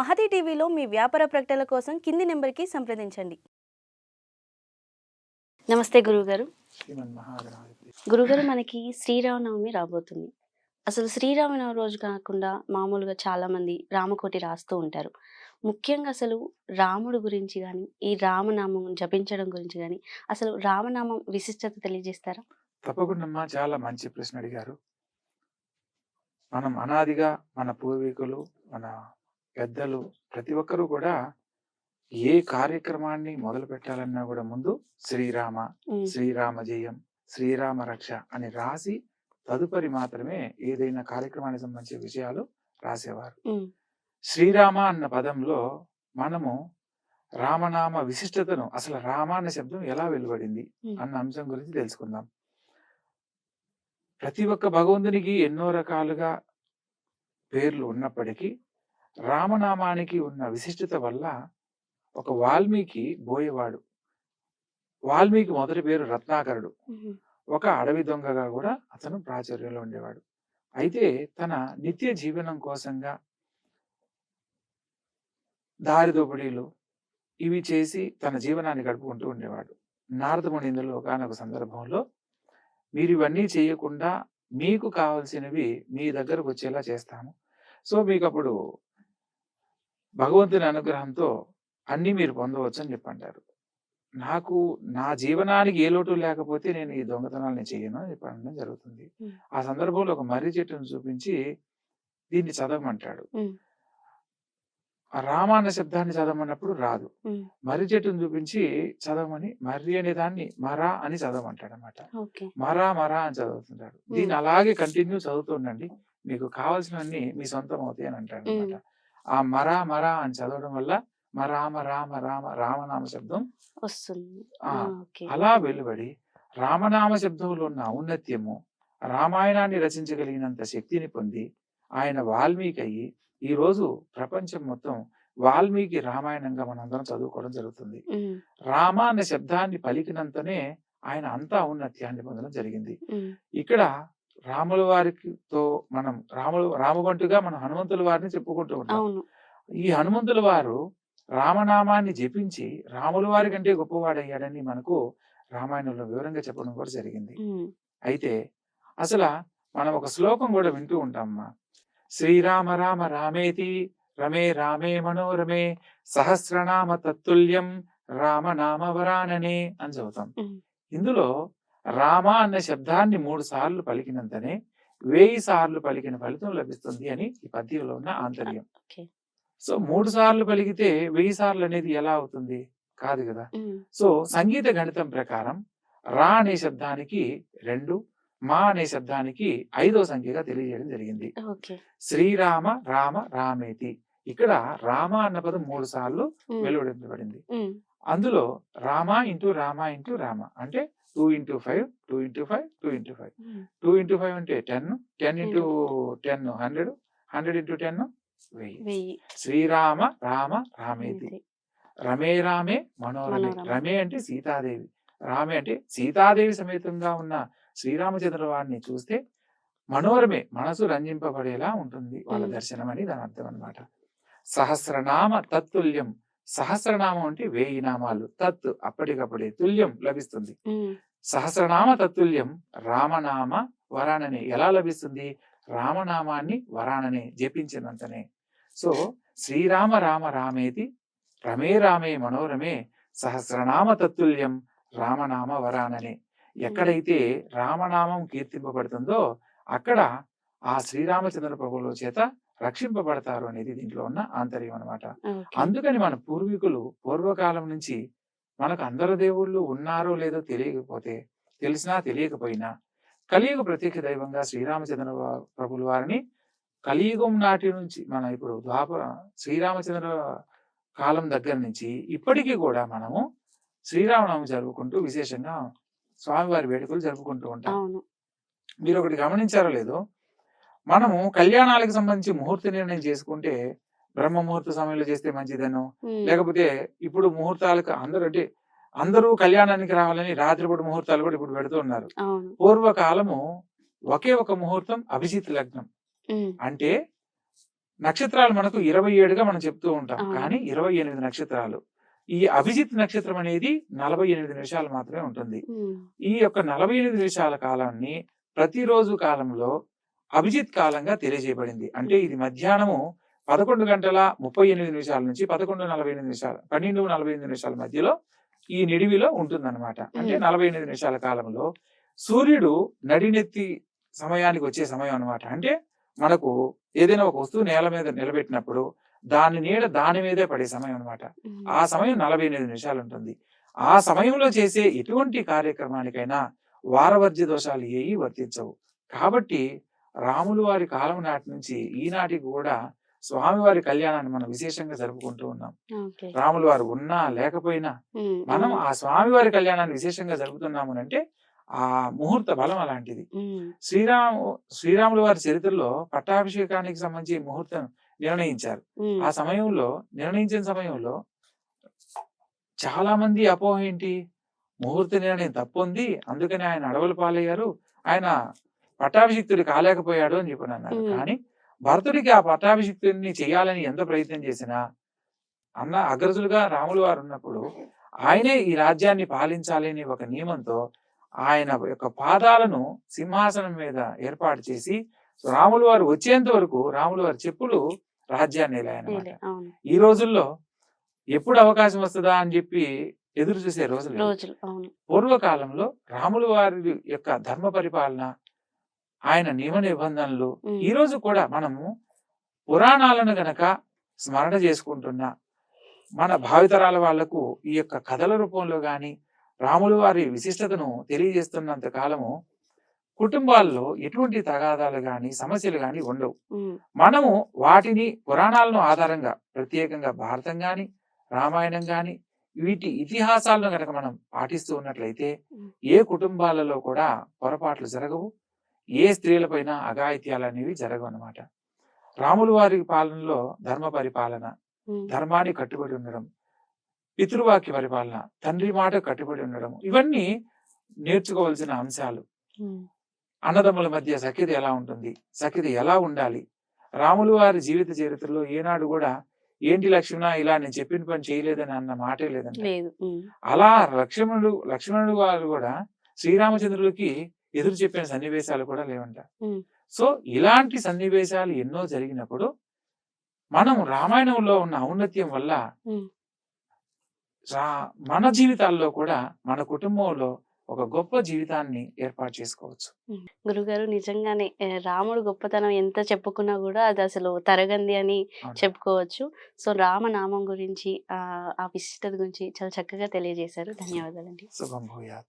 మహతి టీవీలో మీ వ్యాపార ప్రకటనల కోసం కింది నెంబర్కి సంప్రదించండి. నమస్తే గురువుగారు. శ్రీమన్మహాగణాధిపతి గురుగారు మనకి శ్రీరామనవమి రాబోతుంది. అసలు శ్రీరామనవమి రోజు కాకుండా మామూలుగా చాలా మంది రామకోటి రాస్తూ ఉంటారు. ముఖ్యంగా అసలు రాముడు గురించి కానీ ఈ రామనామం జపించడం గురించి కానీ అసలు రామనామం విశిష్టత తెలియజేస్తారా? తప్పకుండా చాలా మంచి ప్రశ్న అడిగారు. మనం అనాదిగా మన పూర్వీకులు మన పెద్దలు ప్రతి ఒక్కరూ కూడా ఏ కార్యక్రమాన్ని మొదలు పెట్టాలన్నా కూడా ముందు శ్రీరామ శ్రీరామ జయం శ్రీరామ రక్ష అని రాసి తదుపరి మాత్రమే ఏదైనా కార్యక్రమానికి సంబంధించిన విషయాలు రాసేవారు. శ్రీరామ అన్న పదంలో మనము రామనామ విశిష్టతను అసలు రామ అన్న శబ్దం ఎలా వెలువడింది అన్న అంశం గురించి తెలుసుకుందాం. ప్రతి ఒక్క భగవంతునికి ఎన్నో రకాలుగా పేర్లు ఉన్నప్పటికీ రామనామానికి ఉన్న విశిష్టత వల్ల ఒక వాల్మీకి బోయేవాడు. వాల్మీకి మొదటి పేరు రత్నాకరుడు. ఒక అడవి దొంగగా కూడా అతను ప్రాచుర్యంలో ఉండేవాడు. అయితే తన నిత్య జీవనం కోసంగా దారి దోపిడీలు ఇవి చేసి తన జీవనాన్ని గడుపుకుంటూ ఉండేవాడు. నారద మునిందులు ఒకనొక సందర్భంలో మీరు ఇవన్నీ చేయకుండా మీకు కావలసినవి మీ దగ్గరకు వచ్చేలా చేస్తాము. సో మీకు అప్పుడు భగవంతుని అనుగ్రహంతో అన్నీ మీరు పొందవచ్చు అని చెప్పంటారు. నాకు నా జీవనానికి ఏ లోటు లేకపోతే నేను ఈ దొంగతనాలని చేయను అని చెప్పడం జరుగుతుంది. ఆ సందర్భంలో ఒక మర్రి చెట్టును చూపించి దీన్ని చదవమంటాడు. ఆ రామ అన్న శబ్దాన్ని చదవమన్నప్పుడు రాదు. మర్రి చెట్టును చూపించి చదవమని మర్రి అనే దాన్ని మరా అని చదవమంటాడు అనమాట మరా మరా అని చదువుతుంటాడు. దీన్ని అలాగే కంటిన్యూ చదువుతుండండి మీకు కావాల్సినవన్నీ మీ సొంతం అవుతాయి అని అంటాడు అనమాట ఆ మరా మరా అని చదవడం వల్ల మరామ రామ రామ రామనామ శబ్దం వస్తుంది. అలా వెలువడి రామనామ శబ్దంలో ఉన్న ఔన్నత్యము రామాయణాన్ని రచించగలిగినంత శక్తిని పొంది ఆయన వాల్మీకి అయ్యి ఈ రోజు ప్రపంచం మొత్తం వాల్మీకి రామాయణంగా మనందరం చదువుకోవడం జరుగుతుంది. రామ అనే శబ్దాన్ని పలికినంతనే ఆయన అంతా ఔన్నత్యాన్ని పొందడం జరిగింది. ఇక్కడ రాముల వారితో మనం రాములు రామబంటుగా మనం హనుమంతుల వారిని చెప్పుకుంటూ ఉంటాం ఈ హనుమంతుల వారు రామనామాన్ని జపించి రాముల వారి కంటే గొప్పవాడయ్యాడని మనకు రామాయణంలో వివరంగా చెప్పడం కూడా జరిగింది. అయితే అసలు మనం ఒక శ్లోకం కూడా వింటూ ఉంటామమ్మా. శ్రీరామ రామ రామేతి రమే రామే మనోరమే సహస్రనామ తత్తుల్యం రామనామ వరాననే అని చదువుతాం. ఇందులో రామ అన్న శబ్దాన్ని మూడు సార్లు పలికినంతనే వెయ్యి సార్లు పలికిన ఫలితం లభిస్తుంది అని ఈ పద్యంలో ఉన్న ఆంతర్యం. సో మూడు సార్లు పలికితే వెయ్యి సార్లు అనేది ఎలా అవుతుంది? కాదు కదా. సో సంగీత గణితం ప్రకారం రా అనే శబ్దానికి రెండు మా అనే శబ్దానికి ఐదో సంఖ్యగా తెలియజేయడం జరిగింది. శ్రీరామ రామ రామేతి. ఇక్కడ రామ అన్న పదం మూడు సార్లు వెలువడించబడింది. అందులో రామ ఇంటూ రామ ఇంటూ రామ అంటే two into five two into five two into five. Two into five అంటే ten ten into ten hundred hundred into ten వెయ్యి. శ్రీరామ రామ రామేతి. ఇది. రమే రామే మనోరమే. రమే అంటే సీతాదేవి. రామే అంటే సీతాదేవి సమేతంగా ఉన్న శ్రీరామచంద్ర వారిని చూస్తే మనోరమే మనసు రంజింపబడేలా ఉంటుంది వాళ్ళ. దర్శనం అని దాని అర్థం అనమాట సహస్రనామ తత్తుల్యం. సహస్రనామం అంటే వేయి నామాలు. తత్ అప్పటికప్పుడే తుల్యం లభిస్తుంది. సహస్రనామ తత్తుల్యం రామనామ వరాననే ఎలా లభిస్తుంది? రామనామాన్ని వరాననే జపించినంతనే. సో శ్రీరామ రామ రామేతి రమే రామే మనోరమే సహస్రనామ తత్తుల్యం రామనామ వరాననే. ఎక్కడైతే రామనామం కీర్తింపబడుతుందో అక్కడ ఆ శ్రీరామచంద్ర ప్రభువుల చేత రక్షింపబడతారు అనేది దీంట్లో ఉన్న ఆంతర్యం అన్నమాట. ఓకే. అందుకని మన పూర్వీకులు పూర్వకాలం నుంచి మనకు అందరు దేవుళ్ళు ఉన్నారో లేదో తెలియకపోతే తెలిసినా తెలియకపోయినా కలియుగ ప్రత్యక్ష దైవంగా శ్రీరామచంద్ర ప్రభుల వారిని కలియుగం నాటి నుంచి మన ఇప్పుడు ద్వాపర శ్రీరామచంద్ర కాలం దగ్గర నుంచి ఇప్పటికీ కూడా మనము శ్రీరామనవమి జరుపుకుంటూ విశేషంగా స్వామివారి వేడుకలు జరుపుకుంటూ ఉంటాం. మీరు ఒకటి గమనించారో లేదో మనము కళ్యాణాలకు సంబంధించి ముహూర్త నిర్ణయం చేసుకుంటే బ్రహ్మ ముహూర్త సమయంలో చేస్తే మంచిదనో? లేకపోతే ఇప్పుడు ముహూర్తాలకు అందరూ అంటే అందరూ కళ్యాణానికి రావాలని రాత్రిపూట ముహూర్తాలు కూడా ఇప్పుడు పెడుతూ ఉన్నారు. పూర్వకాలము ఒకే ఒక ముహూర్తం అభిజిత్ లగ్నం. అంటే నక్షత్రాలు మనకు ఇరవై ఏడుగా మనం చెప్తూ ఉంటాం. కానీ ఇరవై ఎనిమిది నక్షత్రాలు. ఈ అభిజిత్ నక్షత్రం అనేది నలభై ఎనిమిది నిమిషాలు మాత్రమే ఉంటుంది. ఈ యొక్క నలభై ఎనిమిది నిమిషాల కాలాన్ని ప్రతిరోజు కాలంలో అభిజిత్ కాలంగా తెలియజేయబడింది. అంటే ఇది మధ్యాహ్నము పదకొండు గంటల ముప్పై ఎనిమిది నిమిషాల నుంచి పదకొండు నలభై ఎనిమిది నిమిషాలు పన్నెండు నలభై ఎనిమిది నిమిషాల మధ్యలో ఈ నిడివిలో ఉంటుందన్నమాట. అంటే మ్మ్. నలభై ఎనిమిది నిమిషాల కాలంలో సూర్యుడు నడినెత్తి సమయానికి వచ్చే సమయం అన్నమాట. అంటే మనకు ఏదైనా ఒక వస్తువు నేల మీద నిలబెట్టినప్పుడు దాని నీడ దాని మీదే పడే సమయం అన్నమాట. ఉమ్, ఆ సమయం నలభై ఎనిమిది నిమిషాలు ఉంటుంది. ఆ సమయంలో చేసే ఎటువంటి కార్యక్రమానికైనా వారవర్జ్య దోషాలు ఏవి వర్తించవు. కాబట్టి రాములు వారి కాలం నాటి నుంచి ఈనాటికి కూడా స్వామివారి కళ్యాణాన్ని మనం విశేషంగా జరుపుకుంటూ ఉన్నాం. రాములు వారు ఉన్నా లేకపోయినా మనం ఆ స్వామివారి కళ్యాణాన్ని విశేషంగా జరుపుతున్నాము అంటే ఆ ముహూర్త బలం అలాంటిది. శ్రీరాము శ్రీరాముల వారి చరిత్రలో పట్టాభిషేకానికి సంబంధించి ముహూర్తం నిర్ణయించారు. ఆ సమయంలో నిర్ణయించిన సమయంలో చాలా మంది అపోహ ఏంటి? ముహూర్త నిర్ణయం తప్పుంది అందుకని ఆయన అడవుల పాలయ్యారు. ఆయన పట్టాభిషిక్తుడు కాలేకపోయాడు అని ఉమ్. కానీ భరతుడికి ఆ పట్టాభిషిక్తుడిని చేయాలని ఎంత ప్రయత్నం చేసినా అన్న అగ్రజులుగా రాములు వారు ఉన్నప్పుడు ఆయనే ఈ రాజ్యాన్ని పాలించాలి అనే ఒక నియమంతో ఆయన యొక్క పాదాలను సింహాసనం మీద ఏర్పాటు చేసి రాములు వారు వచ్చేంత వరకు రాములు వారి చెప్పులు రాజ్యాన్ని అవును. ఈ రోజుల్లో ఎప్పుడు అవకాశం వస్తుందా అని చెప్పి ఎదురు చూసే రోజులు పూర్వకాలంలో రాములు వారి యొక్క ధర్మ పరిపాలన ఆయన నియమ నిబంధనలు ఈ రోజు కూడా మనము పురాణాలను గనక స్మరణ చేసుకుంటున్న మన భావితరాల వాళ్ళకు ఈ యొక్క కథల రూపంలో గాని రాములు వారి విశిష్టతను తెలియజేస్తున్నంత కాలము కుటుంబాల్లో ఎటువంటి తగాదాలు గాని సమస్యలు గాని ఉండవు. మనము వాటిని పురాణాలను ఆధారంగా ప్రత్యేకంగా భారతం గాని రామాయణం గాని వీటి ఇతిహాసాలను గనక మనం పాటిస్తూ ఉన్నట్లయితే. ఏ కుటుంబాలలో కూడా పొరపాట్లు జరగవు. ఏ స్త్రీలపైన అఘాయిత్యాలు అనేవి జరగవు అన్నమాట రాములు వారి పాలనలో ధర్మ పరిపాలన ధర్మాన్ని కట్టుబడి ఉండడం పితృవాక్య పరిపాలన తండ్రి మాట కట్టుబడి ఉండడం ఇవన్నీ నేర్చుకోవాల్సిన అంశాలు. అన్నదమ్ముల మధ్య సఖ్యత ఎలా ఉంటుంది? సఖ్యత ఎలా ఉండాలి? రాములు వారి జీవిత చరిత్రలో ఏనాడు కూడా ఏంటి లక్ష్మణ ఇలా నేను చెప్పిన పని చేయలేదని అన్న మాటే లేదండి అలా లక్ష్మణుడు లక్ష్మణుడు వారు కూడా శ్రీరామచంద్రుడికి ఎదురు చెప్పిన సన్నివేశాలు కూడా లేవంట. సో ఇలాంటి సన్నివేశాలు ఎన్నో జరిగినప్పుడు మనం రామాయణంలో ఉన్న ఔన్నత్యం వల్ల మన జీవితాల్లో కూడా మన కుటుంబంలో ఒక గొప్ప జీవితాన్ని ఏర్పాటు చేసుకోవచ్చు. గురుగారు నిజంగానే రాముడు గొప్పతనం ఎంత చెప్పుకున్నా కూడా అది అసలు తరగంది అని. చెప్పుకోవచ్చు. సో రామనామం గురించి ఆ విశిష్టత గురించి చాలా చక్కగా తెలియజేశారు. ధన్యవాదాలండి. శుభం భూయాత్.